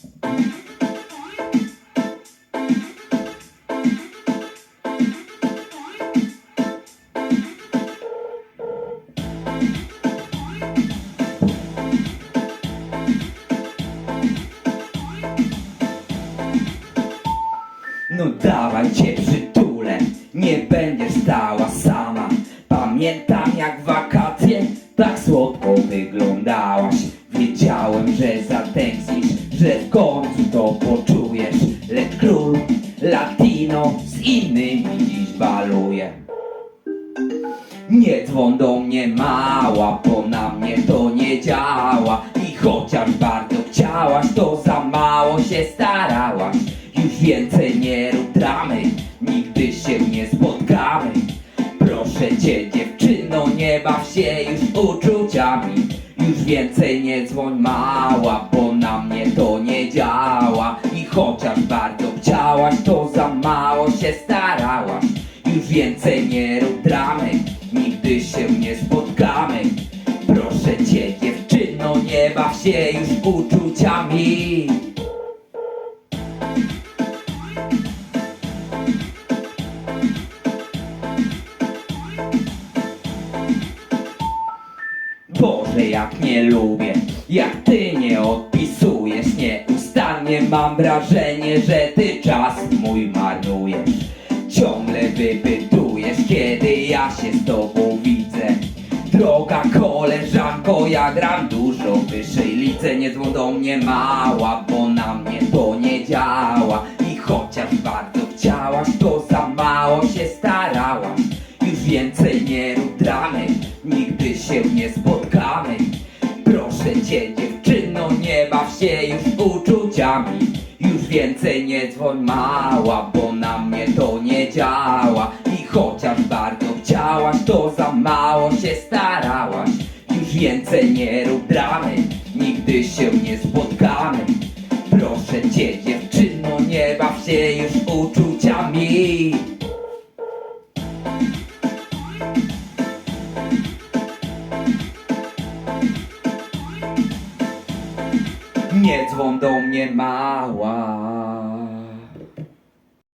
No dawaj cię przytulę, nie będziesz stała sama. Pamiętam jak wakacje tak słodko wyglądałaś. Wiedziałem, że zatęsknisz, że w końcu to poczujesz. Lecz król latino z innymi dziś baluje. Nie dzwon do mnie mała, bo na mnie to nie działa. I chociaż bardzo chciałaś, to za mało się starałaś. Już więcej nie rób dramy, nigdy się nie spotkamy. Proszę cię dziewczyno, nie baw się już uczuciami. Już więcej nie dzwoń mała, nie I chociaż bardzo chciałaś, to za mało się starałaś już więcej nie rób dramy, nigdy się nie spotkamy. Proszę cię dziewczyno, nie baw się już uczuciami. Boże, jak nie lubię, jak ty nie odpisujesz Nieustannie mam wrażenie, że ty czas mój marnujesz Ciągle wypytujesz, kiedy ja się z tobą widzę. Droga koleżanko, ja gram dużo wyższej lidze. Nie dzwoń do mnie mała, bo na mnie to nie działa. I chociaż bardzo chciałaś, to za mało się starałaś. Już więcej nie rób dramy, nigdy się nie spotkamy uczuciami. Już więcej nie dzwoń mała, bo na mnie to nie działa. I chociaż bardzo chciałaś, to za mało się starałaś. Już więcej nie rób dramy, nigdy się nie spotkamy. Proszę cię dziewczyno, nie baw się już uczuciami Nie dzwon do mnie mała.